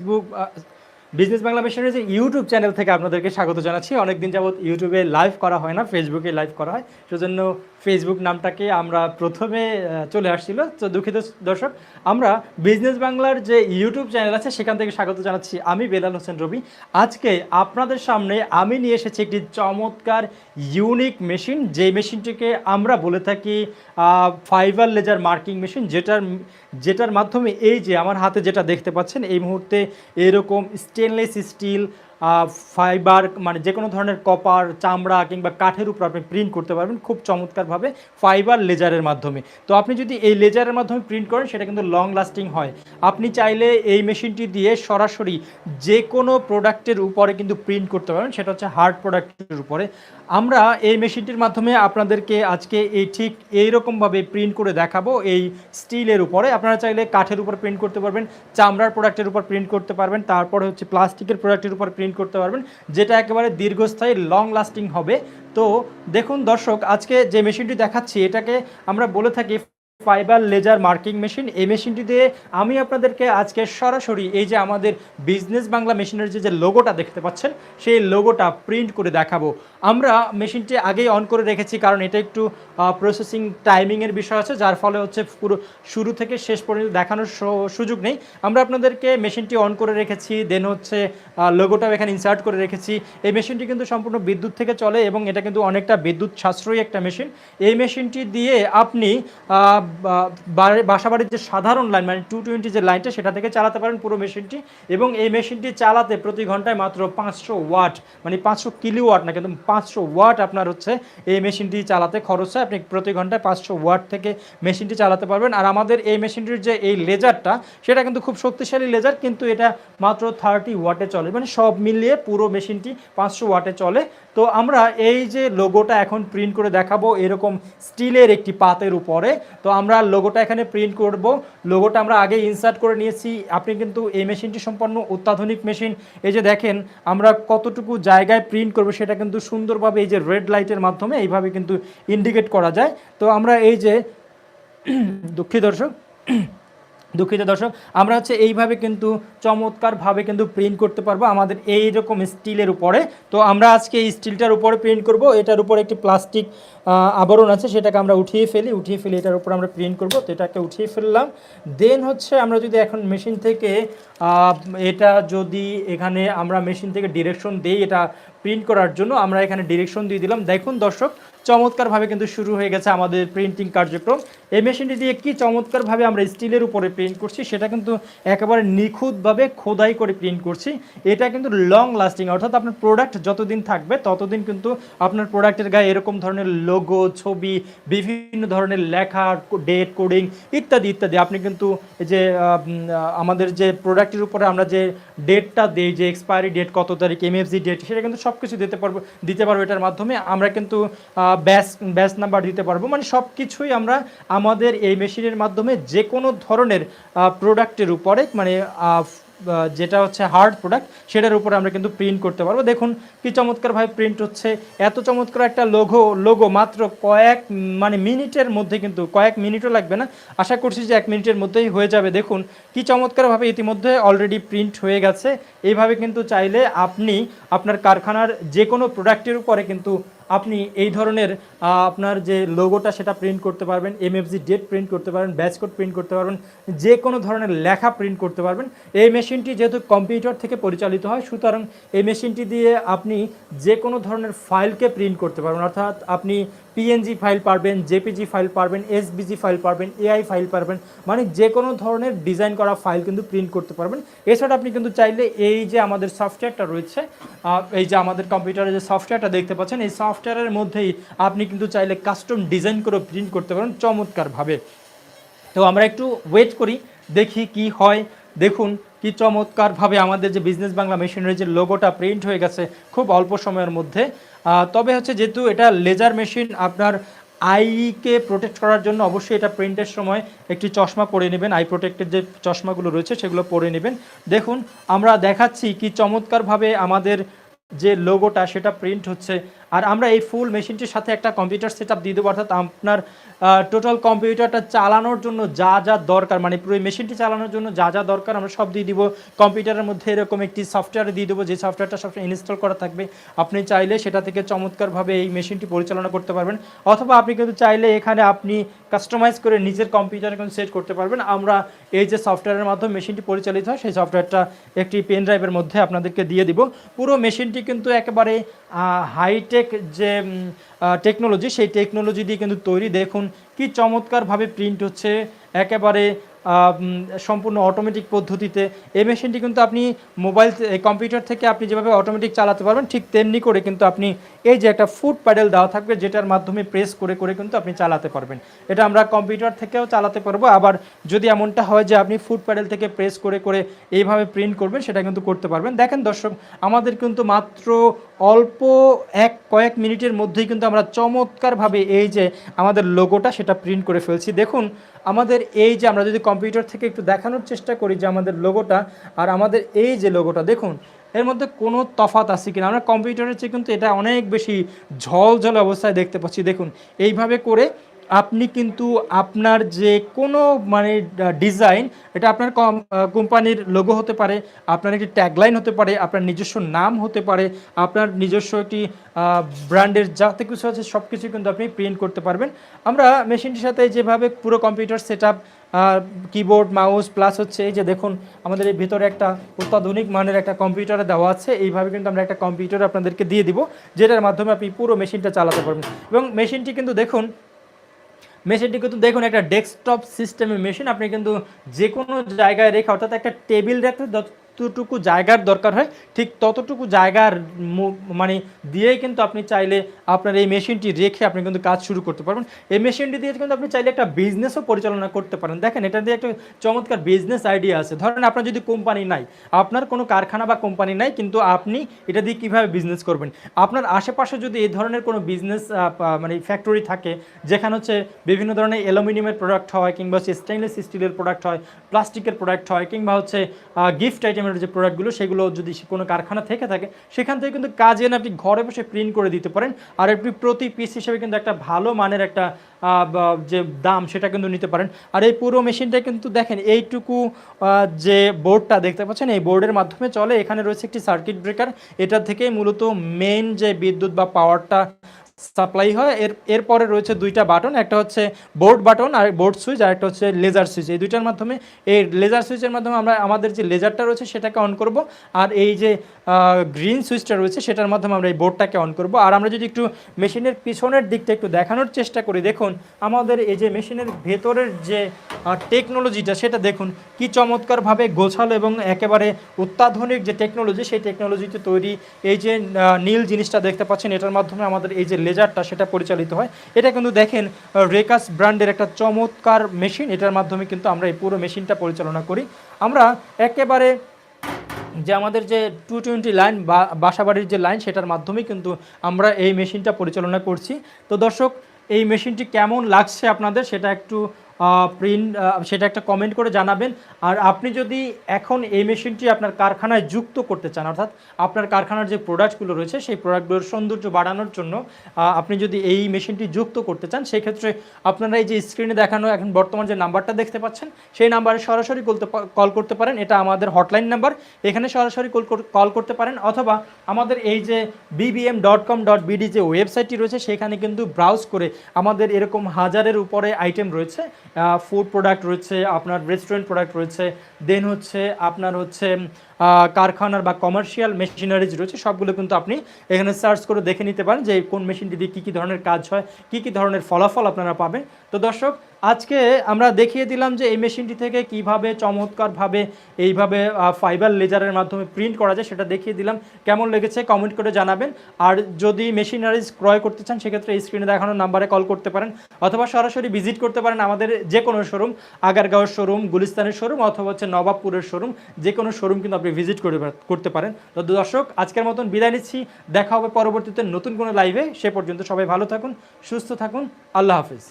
Facebook business Bangla মিশনের যে YouTube channel থেকে আপনাদেরকে স্বাগত জানাচ্ছি। অনেকদিন যাবত ইউটিউবে লাইভ করা হয় না ফেসবুকে লাইভ করা হয়। সেজন্য ফেসবুক নামটাকে আমরা প্রথমে চলে আসছিল। তো দুঃখিত দর্শক, আমরা বিজনেস বাংলার যে ইউটিউব চ্যানেল আছে, সেখান থেকে স্বাগত জানাচ্ছি আমি বেলাল হোসেন রবি। আজকে আপনাদের সামনে আমি নিয়ে এসেছি একটি চমৎকার ইউনিক মেশিন যে মেশিনটিকে আমরা বলে থাকি ফাইবার লেজার মার্কিং মেশিন যেটার যেটার মাধ্যমে এই যে আমার হাতে যেটা দেখতে পাচ্ছেন, এই মুহূর্তে এরকম স্টেনলেস স্টিল ফাইবার মানে যে কোনো ধরনের কপার চামড়া কিংবা কাঠের উপর আপনি প্রিন্ট করতে পারবেন খুব চমৎকারভাবে ফাইবার লেজারের মাধ্যমে। তো আপনি যদি এই লেজারের মাধ্যমে প্রিন্ট করেন, সেটা কিন্তু লং লাস্টিং হয়। আপনি চাইলে এই মেশিনটি দিয়ে সরাসরি যে কোনো প্রোডাক্টের উপরে কিন্তু প্রিন্ট করতে পারবেন, সেটা হচ্ছে হার্ড প্রোডাক্টের উপরে। আমরা এই মেশিনটির মাধ্যমে আপনাদেরকে আজকে এই ঠিক এইরকমভাবে প্রিন্ট করে দেখাবো এই স্টিলের উপরে। আপনারা চাইলে কাঠের উপর প্রিন্ট করতে পারবেন, চামড়ার প্রোডাক্টের উপর প্রিন্ট করতে পারবেন, তারপরে হচ্ছে প্লাস্টিকের প্রোডাক্টের উপর প্রিন্ট করতে পারবেন, যেটা একেবারে দীর্ঘস্থায়ী লং লাস্টিং হবে। তো দেখুন দর্শক, আজকে যে মেশিনটি দেখাচ্ছি, এটাকে আমরা বলে থাকি ফাইবার লেজার মার্কিং মেশিন। এই মেশিনটি দিয়ে আমি আপনাদেরকে আজকে সরাসরি এই যে আমাদের বিজনেস বাংলা মেশিনের যে যে লোগোটা দেখতে পাচ্ছেন, সেই লোগোটা প্রিন্ট করে দেখাবো। আমরা মেশিনটি আগেই অন করে রেখেছি, কারণ এটা একটু প্রসেসিং টাইমিংয়ের বিষয় আছে, যার ফলে হচ্ছে পুরো শুরু থেকে শেষ পর্যন্ত দেখানোর সুযোগ নেই। আমরা আপনাদেরকে মেশিনটি অন করে রেখেছি, দেন হচ্ছে লোগোটাও এখানে ইনসার্ট করে রেখেছি। এই মেশিনটি কিন্তু সম্পূর্ণ বিদ্যুৎ থেকে চলে এবং এটা কিন্তু অনেকটা বিদ্যুৎ সাশ্রয়ী একটা মেশিন। এই মেশিনটি দিয়ে আপনি বাসাবাড়ির যে সাধারণ লাইন মানে টু টোয়েন্টি যে লাইনটা সেটা থেকে চালাতে পারেন পুরো মেশিনটি এবং এই মেশিনটি চালাতে প্রতি ঘন্টায় মাত্র পাঁচশো ওয়াট মানে পাঁচশো কিলো ওয়াট না, কিন্তু পাঁচশো ওয়াট আপনার হচ্ছে এই মেশিনটি চালাতে খরচ হয়। আপনি প্রতি ঘন্টায় পাঁচশো ওয়াট থেকে মেশিনটি চালাতে পারবেন। আর আমাদের এই মেশিনটির যে এই লেজারটা সেটা কিন্তু খুব শক্তিশালী লেজার কিন্তু এটা মাত্র থার্টি ওয়াটে চলে। মানে সব মিলিয়ে পুরো মেশিনটি পাঁচশো ওয়াটে চলে। তো আমরা এই যে লোগোটা এখন প্রিন্ট করে দেখাবো এরকম স্টিলের একটি পাতের উপরে। তো আমরা লোগোটা এখানে প্রিন্ট করব। লোগোটা আমরা আগে ইনসার্ট করে নিয়েছি। আপনি কিন্তু এই মেশিনটি সম্পন্ন অত্যাধুনিক মেশিন এই যে দেখেন, আমরা কতটুকু জায়গায় প্রিন্ট করব সেটা কিন্তু সুন্দরভাবে এই যে রেড লাইটের মাধ্যমে এইভাবে কিন্তু ইন্ডিকেট করা যায়। তো আমরা এই যে দুঃখী দর্শক দুঃখিত দর্শক, আমরা হচ্ছে এইভাবে কিন্তু চমৎকারভাবে কিন্তু প্রিন্ট করতে পারব আমাদের এই রকম স্টিলের উপরে। তো আমরা আজকে এই স্টিলটার উপরে প্রিন্ট করব। এটার উপরে একটি প্লাস্টিক আবরণ আছে, সেটাকে আমরা উঠিয়ে ফেলি। উঠিয়ে ফেলি এটার উপর আমরা প্রিন্ট করব। তো এটাকে উঠিয়ে ফেললাম। দেন হচ্ছে আমরা যদি এখন মেশিন থেকে এটা যদি এখানে আমরা মেশিন থেকে ডিরেকশন দিই এটা প্রিন্ট করার জন্য, আমরা এখানে ডিরেকশন দিয়ে দিলাম। দেখুন দর্শক চমৎকারভাবে কিন্তু শুরু হয়ে গেছে আমাদের প্রিন্টিং কার্যক্রম। এই মেশিনটি দিয়ে কি চমৎকারভাবে আমরা স্টিলের উপরে প্রিন্ট করছি, সেটা কিন্তু একেবারে নিখুঁতভাবে খোদাই করে প্রিন্ট করছি। এটা কিন্তু লং লাস্টিং অর্থাৎ আপনার প্রোডাক্ট যতদিন থাকবে, ততদিন কিন্তু আপনার প্রোডাক্টের গায়ে এরকম ধরনের লোগো ছবি, বিভিন্ন ধরনের লেখা ডেট কোডিং ইত্যাদি ইত্যাদি। আপনি কিন্তু যে আমাদের যে প্রোডাক্টের উপরে আমরা যে ডেটটা দিই, যে এক্সপায়ারি ডেট কত তারিখ এমএফজি ডেট সেটা কিন্তু সব কিছু দিতে পারব দিতে পারব এটার মাধ্যমে। আমরা কিন্তু ব্যাস ব্যাস নাম্বার দিতে পারব। মানে সব কিছুই আমরা আমাদের এই মেশিনের মাধ্যমে যে কোনো ধরনের প্রোডাক্টের উপরে মানে যেটা হচ্ছে হার্ড প্রোডাক্ট সেটার উপরে আমরা কিন্তু প্রিন্ট করতে পারব। দেখুন, কি চমৎকারভাবে প্রিন্ট হচ্ছে। এত চমৎকার একটা লোগো লোগো মাত্র কয়েক মানে মিনিটের মধ্যে কিন্তু, কয়েক মিনিটও লাগবে না। আশা করছি যে এক মিনিটের মধ্যেই হয়ে যাবে। দেখুন, কি চমৎকারভাবে ইতিমধ্যে অলরেডি প্রিন্ট হয়ে গেছে। এইভাবে কিন্তু চাইলে আপনি আপনার কারখানার যে কোনো প্রোডাক্টের উপরে কিন্তু আপনি এই ধরনের আপনার যে লোগোটা সেটা প্রিন্ট করতে পারবেন এমএফজি ডেট প্রিন্ট করতে পারবেন ব্যাচ কোড প্রিন্ট করতে পারবেন, যে কোনো ধরনের লেখা প্রিন্ট করতে পারবেন। এই মেশিনটি যেহেতু কম্পিউটার থেকে পরিচালিত হয়, সুতরাং এই মেশিনটি দিয়ে আপনি যে কোনো ধরনের ফাইলকে প্রিন্ট করতে পারবেন, অর্থাৎ আপনি পিএনজি ফাইল পারবেন জেপিজি ফাইল পারবেন এসবিজি ফাইল পারবেন এআই ফাইল পারবেন মানে যে কোনো ধরনের ডিজাইন করা ফাইল কিন্তু প্রিন্ট করতে পারবেন। এছাড়া আপনি কিন্তু চাইলে এই যে আমাদের সফটওয়্যারটা রয়েছে এই যে আমাদের কম্পিউটারে যে সফটওয়্যারটা দেখতে পাচ্ছেন, এই সফটওয়্যারের মধ্যেই আপনি কিন্তু চাইলে কাস্টম ডিজাইন করে প্রিন্ট করতে পারেন চমৎকারভাবে। তো আমরা একটু ওয়েট করি, দেখি কি হয়। দেখুন কি চমৎকারভাবে আমাদের যে বিজনেস বাংলা মেশিনের যে লোগোটা প্রিন্ট হয়ে গেছে, খুব অল্প সময়ের মধ্যে। তবে হচ্ছে যেহেতু এটা লেজার মেশিন আপনার আইকে প্রোটেক্ট করার জন্য অবশ্যই এটা প্রিন্টের সময় একটি চশমা পরে নেবেন। আই প্রোটেক্টের যে চশমাগুলো রয়েছে সেগুলো পরে নেবেন। দেখুন, আমরা দেখাচ্ছি কি চমৎকারভাবে আমাদের যে লোগোটা সেটা প্রিন্ট হচ্ছে। আর আমরা এই ফুল মেশিনটির সাথে একটা কম্পিউটার সেট আপ দিয়ে দেবো, অর্থাৎ আপনার টোটাল কম্পিউটারটা চালানোর জন্য যা যা দরকার মানে পুরো মেশিনটি চালানোর জন্য যা যা দরকার আমরা সব দিয়ে দিব। কম্পিউটারের মধ্যে এরকম একটি সফটওয়্যার দিয়ে দেবো, যে সফটওয়্যারটা সবসময় ইনস্টল করা থাকবে। আপনি চাইলে সেটা থেকে চমৎকারভাবে এই মেশিনটি পরিচালনা করতে পারবেন। অথবা আপনি কিন্তু চাইলে এখানে আপনি কাস্টমাইজ করে নিজের কম্পিউটারে কিন্তু সেট করতে পারবেন। আমরা এই যে সফটওয়্যারের মাধ্যমে মেশিনটি পরিচালিত হয়, সেই সফটওয়্যারটা একটি পেন ড্রাইভের মধ্যে আপনাদেরকে দিয়ে দিব। পুরো মেশিনটি কিন্তু একেবারে হাইটেক যে টেকনোলজি সেই টেকনোলজি দিয়ে কিন্তু তৈরি। দেখুন কি চমৎকারভাবে প্রিন্ট হচ্ছে। একেবারে সম্পূর্ণ অটোমেটিক পদ্ধতিতে। এই মেশিনটি কিন্তু আপনি মোবাইল কম্পিউটার থেকে আপনি যেভাবে অটোমেটিক চালাতে পারবেন, ঠিক তেমনি করে কিন্তু আপনি এই যে একটা ফুট প্যাডেল দেওয়া থাকবে, যেটার মাধ্যমে প্রেস করে করে কিন্তু আপনি চালাতে পারবেন। এটা আমরা কম্পিউটার থেকেও চালাতে পারব। আবার যদি এমনটা হয় যে আপনি ফুট প্যাডেল থেকে প্রেস করে করে এইভাবে প্রিন্ট করবেন, সেটা কিন্তু করতে পারবেন। দেখেন দর্শক, আমাদের কিন্তু মাত্র অল্প এক, কয়েক মিনিটের মধ্যেই কিন্তু আমরা চমৎকারভাবে এই যে আমাদের লোগোটা সেটা প্রিন্ট করে ফেলছি। দেখুন, আমাদের এই যে আমরা যদি কম্পিউটার থেকে একটু দেখানোর চেষ্টা করি যে আমাদের লোগোটা আর আমাদের এই যে লোগোটা দেখুন, এর মধ্যে কোনো তফাত আছে কিনা? আমরা কম্পিউটারের চেয়ে কিন্তু এটা অনেক বেশি ঝলঝল অবস্থায় দেখতে পাচ্ছি। দেখুন, এইভাবে করে আপনি কিন্তু আপনার যে কোনো মানে ডিজাইন এটা আপনার কোম্পানির লোগো হতে পারে, আপনার একটি ট্যাগলাইন হতে পারে, আপনার নিজস্ব নাম হতে পারে, আপনার নিজস্ব একটি ব্র্যান্ডের যাতে কিছু আছে সব কিছু কিন্তু আপনি প্রিন্ট করতে পারবেন। আমরা মেশিনটির সাথে যেভাবে পুরো computer set keyboard mouse plus হচ্ছে এই যে দেখুন, আমাদের এই ভিতরে একটা অত্যাধুনিক মানের একটা কম্পিউটারে দেওয়া আছে, এইভাবে কিন্তু আমরা একটা কম্পিউটার আপনাদেরকে দিয়ে দিব, যেটার মাধ্যমে আপনি পুরো মেশিনটা চালাতে পারবেন। এবং মেশিনটি কিন্তু দেখুন মেশিনটি কিন্তু দেখুন, একটা ডেস্কটপ সিস্টেমের মেশিন আপনি কিন্তু যে কোনো জায়গায় রেখে, অর্থাৎ একটা টেবিল রাখতে যতটুকু জায়গার দরকার হয়, ঠিক ততটুকু জায়গার মানে দিয়েই কিন্তু আপনি চাইলে আপনার এই মেশিনটি রেখে আপনি কিন্তু কাজ শুরু করতে পারবেন। এই মেশিনটি দিয়ে কিন্তু আপনি চাইলে একটা বিজনেসও পরিচালনা করতে পারেন। দেখেন, এটা দিয়ে একটা চমৎকার বিজনেস আইডিয়া আছে। ধরেন, আপনার যদি কোম্পানি নাই, আপনার কোনো কারখানা বা কোম্পানি নাই, কিন্তু আপনি এটা দিয়ে কীভাবে বিজনেস করবেন? আপনার আশেপাশে যদি এই ধরনের কোনো বিজনেস মানে ফ্যাক্টরি থাকে, যেখানে হচ্ছে বিভিন্ন ধরনের অ্যালুমিনিয়ামের প্রোডাক্ট হয়, কিংবা হচ্ছে স্টেনলেস স্টিলের প্রোডাক্ট হয়, প্লাস্টিকের প্রোডাক্ট হয়, কিংবা হচ্ছে গিফট আইটেমের যে প্রোডাক্টগুলো সেগুলো যদি কোনো কারখানা থেকে থাকে, সেখান থেকে কিন্তু কাজে এনে আপনি ঘরে বসে প্রিন্ট করে দিতে পারেন। আর আপনি প্রতি পিস হিসেবে কিন্তু একটা ভালো মানের একটা যে দাম, সেটা কিন্তু নিতে পারেন। আর এই পুরো মেশিনটা কিন্তু দেখেন, এইটুকু যে বোর্ডটা দেখতে পাচ্ছেন, এই বোর্ডের মাধ্যমে চলে। এখানে রয়েছে একটি সার্কিট ব্রেকার এটা থেকে মূলত মেন যে বিদ্যুৎ বা পাওয়ারটা সাপ্লাই হয়। এর, এরপরে রয়েছে দুইটা বাটন, একটা হচ্ছে বোর্ড বাটন আর বোর্ড সুইচ, আর একটা হচ্ছে লেজার সুইচ। এই দুইটার মাধ্যমে, এই লেজার সুইচের মাধ্যমে আমরা, আমাদের যে লেজারটা রয়েছে সেটাকে অন করব, আর এই যে গ্রিন সুইচটা রয়েছে সেটার মাধ্যমে আমরা এই বোর্ডটাকে অন করব। আর আমরা যদি একটু মেশিনের পিছনের দিকটা একটু দেখানোর চেষ্টা করি, দেখুন, আমাদের এই যে মেশিনের ভেতরের যে টেকনোলজিটা, সেটা দেখুন, কি চমৎকারভাবে গোছালো এবং একেবারে অত্যাধুনিক যে টেকনোলজি, সেই টেকনোলজিতে তৈরি এই যে নীল জিনিসটা দেখতে পাচ্ছেন, এটার মাধ্যমে আমাদের এই যে লেজারটা সেটা পরিচালিত হয়। এটা কিন্তু দেখেন রেকাস ব্র্যান্ডের একটা চমৎকার মেশিন, এটার মাধ্যমে কিন্তু আমরা এই পুরো মেশিনটা পরিচালনা করি। আমরা একেবারে যে আমাদের যে টু টোয়েন্টি লাইন বা, বাসাবাড়ির যে লাইন সেটার মাধ্যমে কিন্তু আমরা এই মেশিনটা পরিচালনা করছি। তো দর্শক, এই মেশিনটি কেমন লাগছে আপনাদের, সেটা একটু প্রিন্ট সেটা একটা কমেন্ট করে জানাবেন। আর আপনি যদি এখন এই মেশিনটি আপনার কারখানায় যুক্ত করতে চান, অর্থাৎ আপনার কারখানার যে প্রোডাক্টগুলো রয়েছে, সেই প্রোডাক্টগুলোর সৌন্দর্য বাড়ানোর জন্য আপনি যদি এই মেশিনটি যুক্ত করতে চান সেই ক্ষেত্রে আপনারা এই যে স্ক্রিনে দেখানো এখন বর্তমান যে নাম্বারটা দেখতে পাচ্ছেন, সেই নাম্বারে সরাসরি করতে কল করতে পারেন। এটা আমাদের হটলাইন নাম্বার এখানে সরাসরি কল করতে পারেন, অথবা আমাদের এই যে BBM dot com dot BD যে ওয়েবসাইটটি রয়েছে, সেখানে কিন্তু ব্রাউজ করে আমাদের এরকম হাজারের উপরে আইটেম রয়েছে। ফুড প্রোডাক্ট রয়েছে আপনার রেস্টুরেন্ট প্রোডাক্ট রয়েছে দেন হচ্ছে আপনার হচ্ছে কারখানার বা কমার্শিয়াল মেশিনারিজ রয়েছে, সবগুলো কিন্তু আপনি এখানে সার্চ করে দেখে নিতে পারেন যে কোন মেশিনটি দিয়ে কী কী ধরনের কাজ হয়, কী কী ধরনের ফলাফল আপনারা পাবেন। তো দর্শক, আজকে আমরা দেখিয়ে দিলাম যে এই মেশিনটি থেকে কীভাবে চমৎকারভাবে এইভাবে ফাইবার লেজারের মাধ্যমে প্রিন্ট করা যায়, সেটা দেখিয়ে দিলাম। কেমন লেগেছে কমেন্ট করে জানাবেন। আর যদি মেশিনারিজ ক্রয় করতে চান, সেক্ষেত্রে স্ক্রিনে দেখানো নাম্বারে কল করতে পারেন, অথবা সরাসরি ভিজিট করতে পারেন আমাদের যে কোনো শোরুম আগারগাঁওয়ের শোরুম গুলিস্তানের শোরুম অথবা হচ্ছে নবাবপুরের শোরুম, যে কোনো শোরুম কিন্তু আপনি ভিজিট করে করতে পারেন। তো দর্শক, আজকের মতন বিদায় নিচ্ছি। দেখা হবে পরবর্তীতে নতুন কোনো লাইভে সে পর্যন্ত সবাই ভালো থাকুন, সুস্থ থাকুন। আল্লাহ হাফিজ।